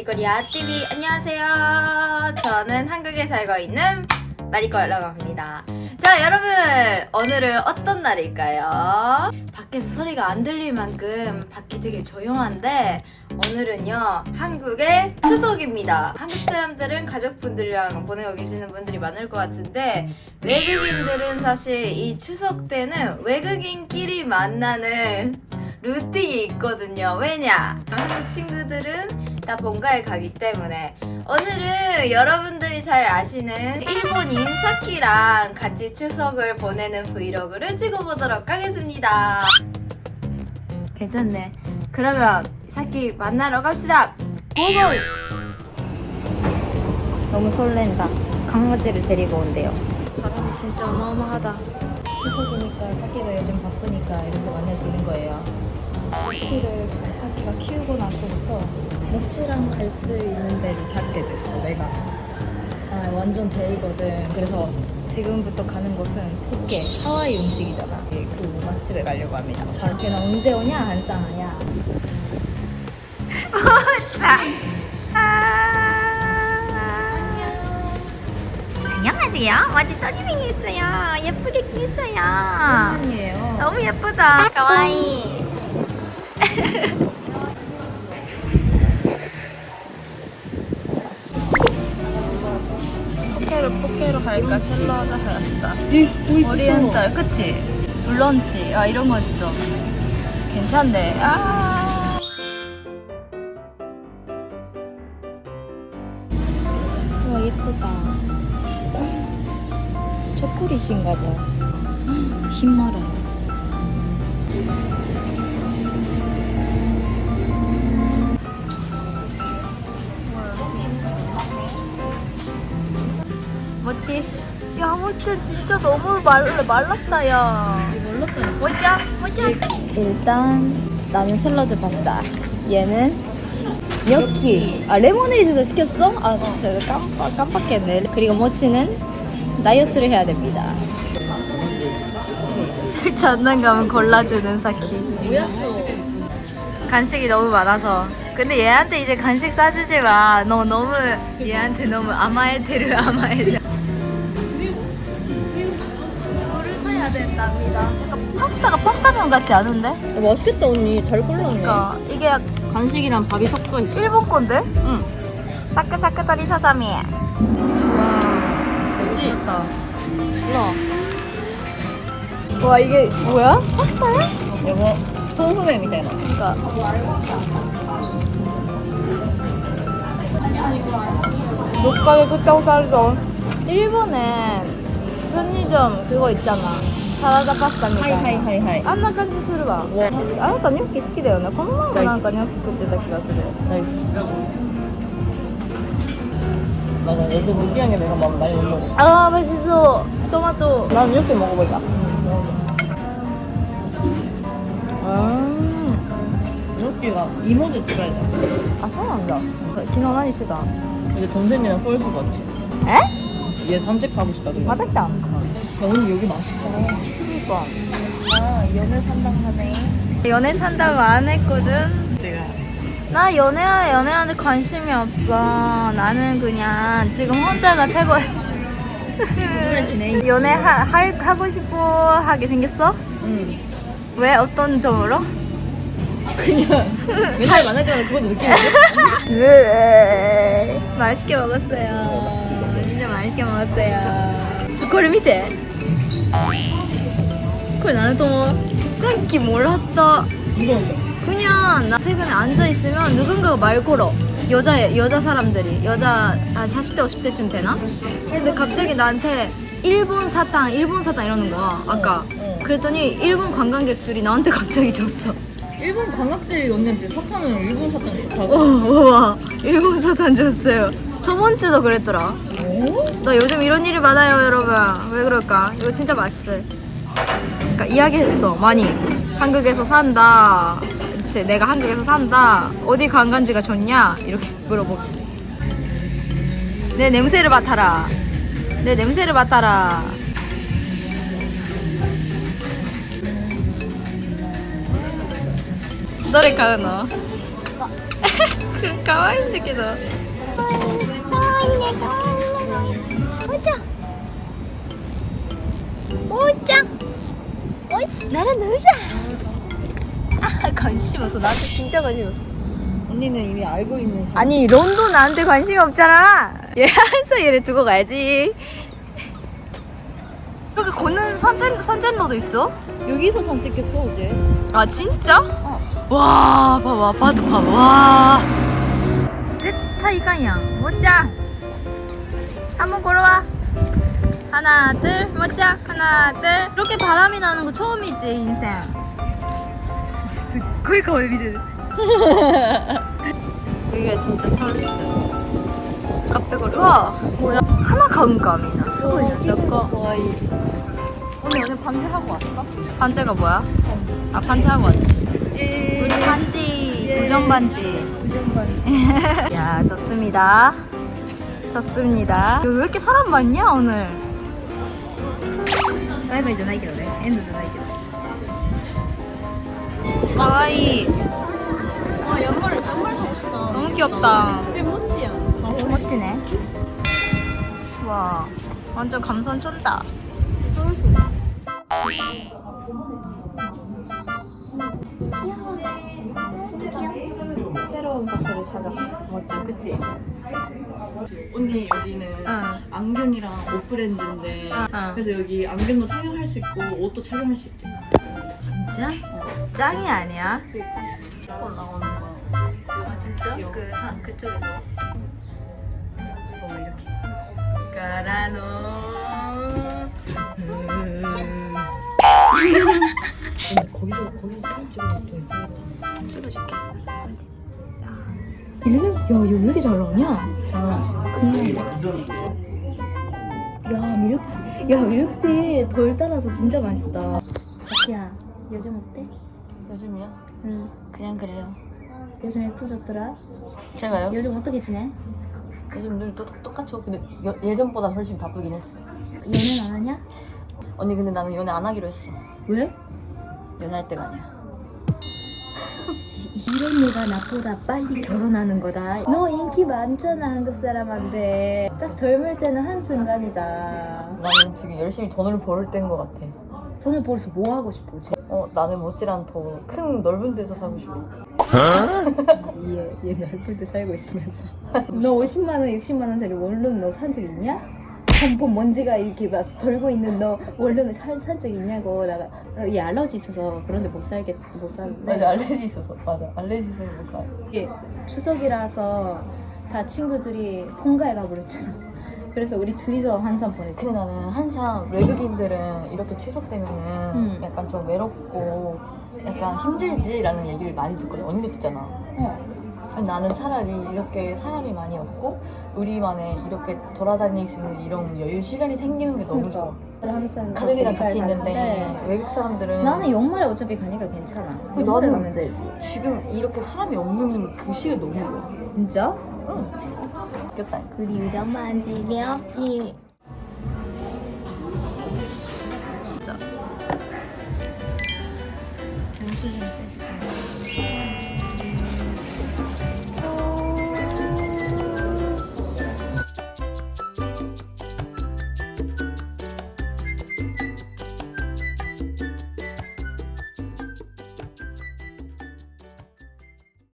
마리코리아 TV 안녕하세요. 저는 한국에 살고 있는 마리코라고 합니다. 자 여러분 오늘은 어떤 날일까요? 밖에서 소리가 안 들릴 만큼 밖이 되게 조용한데 오늘은요 한국의 추석입니다. 한국 사람들은 가족분들이랑 보내고 계시는 분들이 많을 것 같은데 외국인들은 사실 이 추석 때는 외국인끼리 만나는 루틴이 있거든요. 왜냐? 한국 친구들은 다 본가에 가기 때문에 오늘은 여러분들이 잘 아시는 일본 인 사키랑 같이 추석을 보내는 브이로그를 찍어보도록 하겠습니다. 괜찮네. 그러면 사키 만나러 갑시다. 고고! 너무 설렌다. 강아지를 데리고 온대요. 바람이 진짜 어마어마하다. 추석이니까 사키가 요즘 바쁘니까 이렇게 만날 수 있는 거예요. 사키를 사키가 키우고 나서부터 목치랑 갈 수 있는 데를 찾게 됐어 내가. 아, 완전 제이거든. 그래서 지금부터 가는 곳은 포케 하와이 음식이잖아. 예, 그 맛집에 가려고 합니다. 아, 걔는 언제 오냐? 한쌍하냐 자 안녕하세요. 어제 떠리밍 했어요. 예쁘게 아니에요. 너무 예쁘다. 가와이 포케로 포케로 갈까? 샐러드 할까? 오리엔탈 그치? 블런치. 아 이런 거 있어. 괜찮네. 아. 와 예쁘다. 초콜릿인가 봐. 흰마라 뭐지? 야 모짜 진짜 너무 말, 말랐다 야 몰랐다니까. 모짜 모짜 일단 나는 샐러드 파스타 얘는 gnocchi 아 레모네이드도 시켰어? 아 진짜 깜빡, 깜빡했네 그리고 모치는 다이어트를 해야 됩니다 장난감은 골라주는 사키? 간식이 너무 많아서 근데 얘한테 이제 간식 싸주지 마. 너 너무 얘한테 너무 아마에테르 아마에테르. 납니다. 약간 파스타가 파스타면 같지 않은데? 어, 맛있겠다 언니 잘 골랐네 그러니까 이게 간식이랑 밥이 섞여 있어. 일본 건데? 응 사크사크터리 사사미. 와 뭐지? 미쳤다. 몰라 와 이게 뭐야? 파스타야? 이거 소금에 밑에 넣어 그러니까 녹가를 끝까지 살죠. 일본에 편의점 그거 있잖아. 사라다 파스타 みたいな。はいはいはいはい。あんな感じするわ。あなたニョッキ好きだよね。この前もなんかニョッキ食ってた気がする。 나이스. 맞아. 요즘 느끼한 게 내가 막 많이 못 먹어. 아 맛있어. 토마토. 난 이렇게 먹어보자. 음. 이렇게가 이모들 집에 돼. 아 사랑한다.昨日何してた? 이제 동생이랑 서울시 갔지. 에? 얘 산책 가고 싶다 그래. 맞았다. 야, 오늘 여기 맛있다. 그니까. 아, 연애 산다하네. 연애 산다고 안 했거든. 내가 나 연애 연애하는데 관심이 없어. 나는 그냥 지금 혼자가 최고야. 연애 하, 할, 하고 싶어 하게 생겼어? 응. 왜 어떤 점으로? 그냥 맨날 만날 때마다 그건 느끼는데? 으 맛있게 먹었어요. 진짜 맛있게 먹었어요. これ見て.これ何と思う? 땡기 몰랐다. 이거 그냥 나 최근에 앉아 있으면 누군가가 말 걸어. 여자 여자 사람들이 여자 한 40대 50대쯤 되나? 근데 갑자기 나한테 일본 사탕 일본 사탕 이러는 거야 아까. 어. 그랬더니 일본 관광객들이 나한테 갑자기 줬어. 일본 관광들이 언니한테 사탕은 일본 사탕 어, 좋다고. 와 일본 사탕 줬어요. 저번 주도 그랬더라. 오? 나 요즘 이런 일이 많아요, 여러분. 왜 그럴까? 이거 진짜 맛있어요. 그러니까 이야기했어, 많이. 한국에서 산다. 그치, 내가 한국에서 산다. 어디 관광지가 좋냐? 이렇게 물어보고. 내 냄새를 맡아라. 내 냄새를 맡아라. 너를 가으노. 그 가와이んだけど 아, 관심 없어. 나한테 진짜 관심 없어. 언니는 이미 알고 있는 사람. 아니, 런도 나한테 관심이 없잖아. 얘 항상 얘를 두고 가야지. 여기 고는 산책, 산책로도 있어? 여기서 선택했어, 어제. 아, 진짜? 어. 와, 봐봐. 봐도 봐봐. 와. 타이가양. 멋져. 한번 걸어와. 하나 둘 멋져? 하나 둘. 이렇게 바람이 나는 거 처음이지 인생. 그니까 왜 미래 이게 진짜 설렜어. 카페거리 와 뭐야? 하나감감이나. 스물 여자 거 언니 오늘 반지 하고 왔어? 반지가 뭐야? 아 반지 하고 왔지. 예. 우리 반지 예. 우정 반지. 우정 반지. 야 좋습니다. 좋습니다. 왜 이렇게 사람 많냐 오늘? 바이바이 じゃないけどねエンドじゃないけどかわいい 아 양말 양말 사고 싶다. 너무 귀엽다 멋지야. 멋지네 와 완전 감성 쩐다 새로운 카페를 찾았어 멋져 그치? 언니 여기는 응. 안경이랑 옷 브랜드인데 응. 그래서 여기 안경도 착용할 수 있고 옷도 착용할 수 있대. 진짜? 짱이 아니야? 걸 나오는 거야. 아 진짜? 그 사, 그쪽에서 어 이렇게 까라노 거기서 거기서 사진 또 예쁘겠다. 찍어줄게 일레? 야, 이거 왜 이렇게 잘 나오냐? 그냥. 야, 미륵, 야, 미륵티 덜 따라서 진짜 맛있다. 자키야 요즘 어때? 요즘이요? 응 그냥 그래요. 요즘 예뻐졌더라 제가요? 요즘 어떻게 지내? 요즘 늘 또, 똑같죠. 근데 여- 예전보다 훨씬 바쁘긴 했어. 연애 안 하냐? 언니 근데 나는 연애 안 하기로 했어. 왜? 연애할 때가 아니야. 이런 애가 나보다 빨리 결혼하는 거다. 너 인기 많잖아 한국 사람한테. 딱 젊을 때는 한 순간이다. 나는 지금 열심히 돈을 벌 때인 것 같아. 돈을 벌어서 뭐 하고 싶어? 어, 나는 모찌란 더큰 넓은 데서 살고 싶어. 얘, 얘 넓은 데 살고 있으면서. 너 50만 원, 60만 원짜리 원룸 너 산 적 있냐? 한번 먼지가 이렇게 막 돌고 있는 너 원룸에 산적 있냐고 나가 어, 얘 알러지 있어서 그런데 못 살겠 못 사는데 맞아, 알레르기 있어서. 맞아, 알레르기 있어서 못 살. 이게 추석이라서 다 친구들이 본가에 가버렸잖아. 그래서 우리 둘이서 한산 보냈지. 근데 나는 항상 외국인들은 이렇게 추석 되면은 음. 약간 좀 외롭고 약간 힘들지라는 얘기를 많이 듣거든. 언니도 듣잖아. 어. 나는 차라리 이렇게 사람이 많이 없고 우리만의 이렇게 돌아다닐 수 있는 이런 여유 시간이 생기는 게 너무 좋아. 한산 가족이랑 같이 있는데 외국 사람들은 나는 연말에 어차피 가니까 괜찮아. 근데 연말에 나는- 가면 되지. 지금 이렇게 사람이 없는 그 시간 너무 좋아. 진짜? 응. 웃겼다. 그리우전 만지게 없지. 진짜. 영수 좀 빼줄게.